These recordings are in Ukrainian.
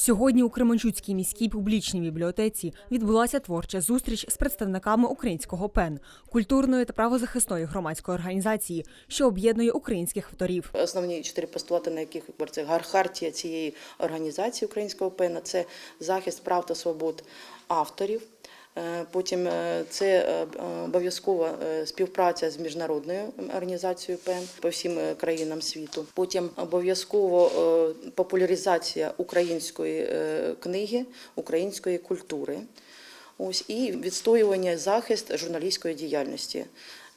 Сьогодні у Кременчуцькій міській публічній бібліотеці відбулася творча зустріч з представниками українського ПЕН культурної та правозахисної громадської організації, що об'єднує українських авторів. Основні чотири постулати, на яких це гархартія цієї організації українського пена, це захист прав та свобод авторів. Е, Потім е, це е, обов'язкова співпраця з міжнародною організацією ПЕН по всім країнам світу. Потім обов'язково популяризація української книги, української культури. Ось і відстоювання захист журналістської діяльності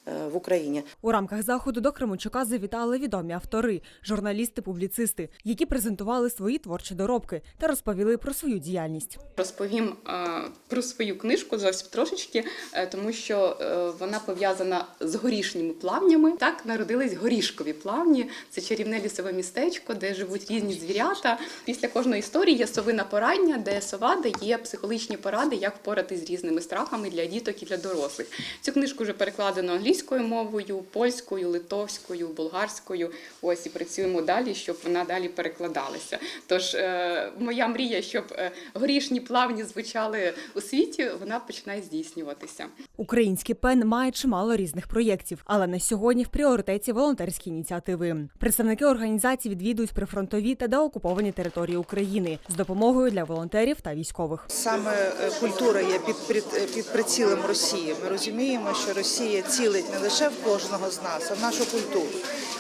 в Україні. У рамках заходу до Кременчука завітали відомі автори, журналісти, публіцисти, які презентували свої творчі доробки та розповіли про свою діяльність. Розповім е, про свою книжку зовсім трошечки, е, тому що е, вона пов'язана з горішніми плавнями. Так народились горішкові плавні. Це чарівне лісове містечко, де живуть різні звірята. Після кожної історії є совина порання, де сова дає психологічні поради, як впоратись з різними страхами для діток і для дорослих. Цю книжку вже перекладено англійською мовою, польською, литовською, болгарською. Ось і працюємо далі, щоб вона далі перекладалася. Тож е, моя мрія, щоб е, горішні плавні звучали у світі, вона починає здійснюватися. Український пен має чимало різних проєктів, але на сьогодні в пріоритеті волонтерські ініціативи. Представники організації відвідують прифронтові та деокуповані території України з допомогою для волонтерів та військових. Саме е, культура є під, під, під прицілом Росії. Ми розуміємо, що Росія цілить не лише в кожного з нас, а в нашу культуру.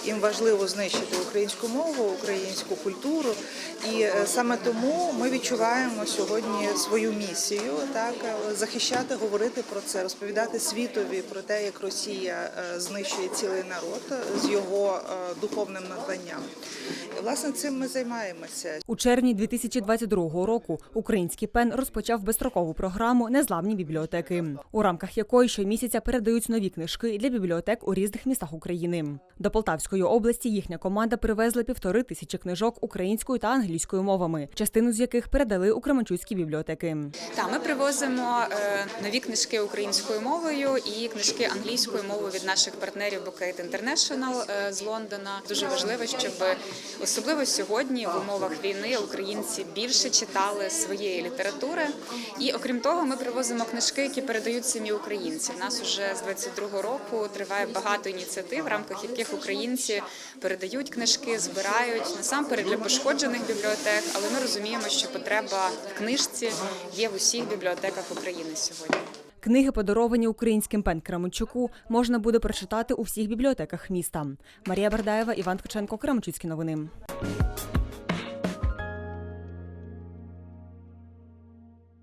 Їм важливо знищити українську мову, українську культуру, і е, саме тому ми відчуваємо сьогодні свою місію, так е, захищати, говорити про це, розповідати світові про те, як Росія е, знищує цілий народ з його духовним надбанням. І, власне, цим ми займаємося. У червні 2022 року український пен розпочав безстрокову програму Незламні бібліотеки, у рамках якої щомісяця передають нові книжки для бібліотек у різних містах України. До Полтавської області їхня команда привезла півтори тисячі книжок українською та англійською мовами, частину з яких передали у Кременчуцькі бібліотеки. Та ми привозимо е, нові книжки українською мовою і книжки англійською мовою від наших партнерів Bouquet International е, з Лондона. Дуже важливо, щоб особливо сьогодні в умовах війни українці більше читали своєї літератури. І окрім того, ми привозимо книжки, які передають самі українці. Нас уже з 22-го року триває багато ініціатив, в рамках яких українці передають книжки, збирають насамперед для пошкоджених бібліотек. Але ми розуміємо, що потреба в книжці є в усіх бібліотеках України сьогодні. Книги, подаровані українським пен Кременчуку, можна буде прочитати у всіх бібліотеках міста. Марія Бардаєва, Іван Ткаченко, Кременчуцькі новини.